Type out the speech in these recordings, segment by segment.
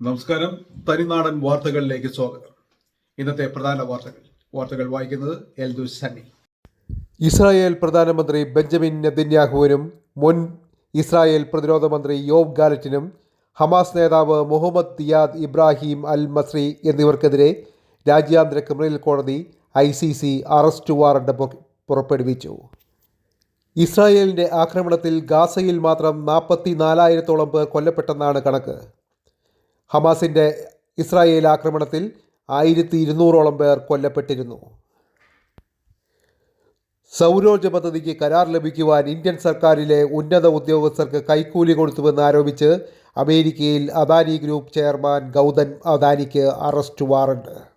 നമസ്കാരം. തനിനാടൻ വാർത്തകളിലേക്ക് സ്വാഗതം. ഇന്നത്തെ പ്രധാന വാർത്തകൾ. വാർത്തകൾ വായിക്കുന്നത് എൽദു സണ്ണി. ഇസ്രായേൽ പ്രധാനമന്ത്രി ബെഞ്ചമിൻ നെതിന്യാഹുവിനും മുൻ ഇസ്രായേൽ പ്രതിരോധ മന്ത്രി യോബ് ഗാലറ്റിനും ഹമാസ് നേതാവ് Mohammed Deif Ibrahim al Masri എന്നിവർക്കെതിരെ രാജ്യാന്തര ക്രിമിനൽ കോടതി I C C arrest warrant പുറപ്പെടുവിച്ചു. ഇസ്രായേലിന്റെ ആക്രമണത്തിൽ ഗാസയിൽ മാത്രം നാൽപ്പത്തി നാലായിരത്തോളം പേർ കൊല്ലപ്പെട്ടെന്നാണ് കണക്ക്. ഹമാസിന്റെ ഇസ്രായേൽ ആക്രമണത്തിൽ ആയിരത്തി ഇരുന്നൂറോളം പേർ കൊല്ലപ്പെട്ടിരുന്നു. സൗരോർജ പദ്ധതിക്ക് കരാർ ലഭിക്കുവാൻ ഇന്ത്യൻ സർക്കാരിലെ ഉന്നത ഉദ്യോഗസ്ഥർക്ക് കൈക്കൂലി കൊടുത്തുവെന്ന് ആരോപിച്ച് അമേരിക്കയിൽ അദാനി ഗ്രൂപ്പ് ചെയർമാൻ ഗൗതം അദാനിക്ക് അറസ്റ്റ് വാറണ്ട്.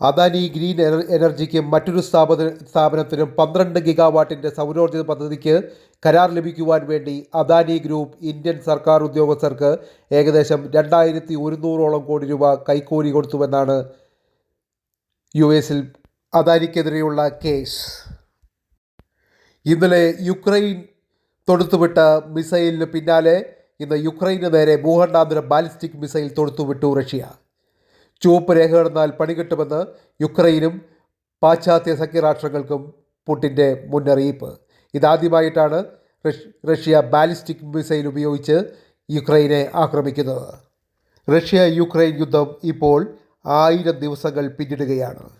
അദാനി ഗ്രീൻ എനർ- എനർജിക്കും മറ്റൊരു സ്ഥാപന സ്ഥാപനത്തിനും പന്ത്രണ്ട് ഗിഗാവാട്ടിന്റെ സൗരോർജ പദ്ധതിക്ക് കരാർ ലഭിക്കുവാൻ വേണ്ടി അദാനി ഗ്രൂപ്പ് ഇന്ത്യൻ സർക്കാർ ഉദ്യോഗസ്ഥർക്ക് ഏകദേശം രണ്ടായിരത്തി ഒരുന്നൂറോളം കോടി രൂപ കൈക്കൂലി കൊടുത്തുവെന്നാണ് യു എസിൽ അദാനിക്കെതിരെയുള്ള കേസ്. ഇന്നലെ യുക്രൈൻ തൊടുത്തുവിട്ട മിസൈലിന് പിന്നാലെ ഇന്ന് യുക്രൈന് നേരെ ഭൂഖണ്ഡാന്തര ബാലിസ്റ്റിക് മിസൈൽ തൊടുത്തുവിട്ടു റഷ്യ. ചുവപ്പ് രേഖ കടന്നാൽ പണികിട്ടുമെന്ന് യുക്രൈനും പാശ്ചാത്യ സഖ്യരാഷ്ട്രങ്ങൾക്കും പുടിന്റെ മുന്നറിയിപ്പ്. ഇതാദ്യമായിട്ടാണ് റഷ്യ ബാലിസ്റ്റിക് മിസൈൽ ഉപയോഗിച്ച് യുക്രൈനെ ആക്രമിക്കുന്നത്. റഷ്യ യുക്രൈൻ യുദ്ധം ഇപ്പോൾ ആയിരം ദിവസങ്ങൾ പിന്നിടുകയാണ്.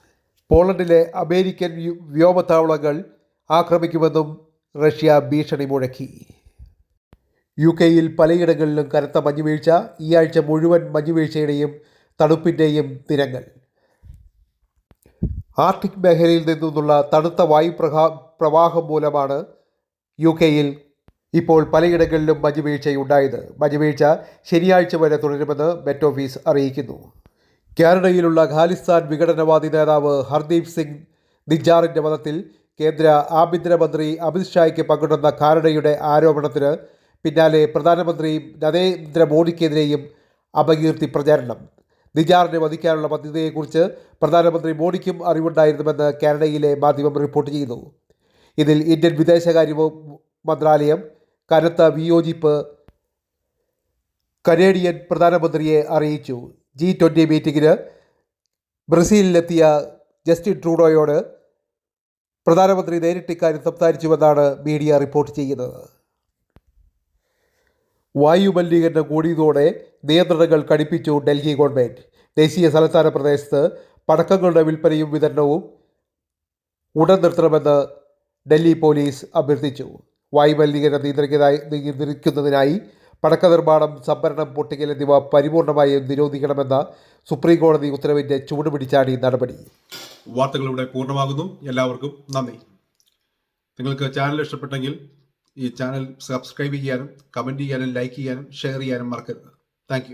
പോളണ്ടിലെ അമേരിക്കൻ വ്യോമത്താവളങ്ങൾ ആക്രമിക്കുമെന്നും റഷ്യ ഭീഷണി മുഴക്കി. യു കെയിൽ പലയിടങ്ങളിലും കനത്ത മഞ്ഞുവീഴ്ച ഈ ആഴ്ച മുഴുവൻ മഞ്ഞുവീഴ്ചയുടെയും തണുപ്പിന്റെയും തിരങ്ങൾ. ആർട്ടിക് മേഖലയിൽ നിന്നുള്ള തണുത്ത വായു പ്രവാഹം മൂലമാണ് യു കെയിൽ ഇപ്പോൾ പലയിടങ്ങളിലും മഞ്ഞുവീഴ്ചയുണ്ടായത്. മഞ്ഞുവീഴ്ച ശനിയാഴ്ച വരെ തുടരുമെന്ന് മെറ്റ് ഓഫീസ് അറിയിക്കുന്നു. കാനഡയിലുള്ള ഖാലിസ്ഥാൻ വിഘടനവാദി നേതാവ് ഹർദീപ് സിംഗ് നിജാറിന്റെ വധത്തിൽ കേന്ദ്ര ആഭ്യന്തരമന്ത്രി അമിത്ഷായ്ക്ക് പങ്കിടുന്ന കാനഡയുടെ ആരോപണത്തിന് പിന്നാലെ പ്രധാനമന്ത്രി നരേന്ദ്രമോദിക്കെതിരെയും അപകീർത്തി പ്രചാരണം. നിജാറിനെ വധിക്കാനുള്ള പദ്ധതിയെക്കുറിച്ച് പ്രധാനമന്ത്രി മോഡിക്കും അറിവുണ്ടായിരുന്നുവെന്ന് കാനഡയിലെ മാധ്യമം റിപ്പോർട്ട് ചെയ്യുന്നു. ഇതിൽ ഇന്ത്യൻ വിദേശകാര്യ മന്ത്രാലയം കനത്ത വിയോജിപ്പ് കനേഡിയൻ പ്രധാനമന്ത്രിയെ അറിയിച്ചു. ജി ട്വന്റി മീറ്റിങ്ങിന് ബ്രസീലിലെത്തിയ ജസ്റ്റിൻ ട്രൂഡോയോട് പ്രധാനമന്ത്രി നേരിട്ട് ഇക്കാര്യം സംസാരിച്ചുവെന്നാണ് മീഡിയ റിപ്പോർട്ട് ചെയ്യുന്നത്. വായു മലിനീകരണം കൂടിയതോടെ നിയന്ത്രണങ്ങൾ കടുപ്പിച്ചു ഡൽഹി ഗവൺമെന്റ് ദേശീയ തലസ്ഥാന പ്രദേശത്ത് പടക്കങ്ങളുടെ വിൽപ്പനയും വിതരണവും ഉടൻ നിർത്തണമെന്ന് ഡൽഹി പോലീസ് അഭ്യർത്ഥിച്ചു. വായു മലിനീകരണം നിയന്ത്രിക്കുന്നതായി നിയന്ത്രിക്കുന്നതിനായി പടക്ക നിർമ്മാണം സംഭരണം പൊട്ടിക്കൽ എന്നിവ പരിപൂർണമായും നിരോധിക്കണമെന്ന സുപ്രീം കോടതി ഉത്തരവിന്റെ ചുവടുപിടിച്ചാണ് ഈ നടപടി. വാർത്തകൾ ഇവിടെ പൂർണമാകുന്നു. എല്ലാവർക്കും നന്ദി. നിങ്ങൾക്ക് ചാനൽ ഇഷ്ടപ്പെട്ടെങ്കിൽ ഈ ചാനൽ സബ്സ്ക്രൈബ് ചെയ്യാനും കമന്റ് ചെയ്യാനും ലൈക്ക് ചെയ്യാനും ഷെയർ ചെയ്യാനും മറക്കരുത്. താങ്ക്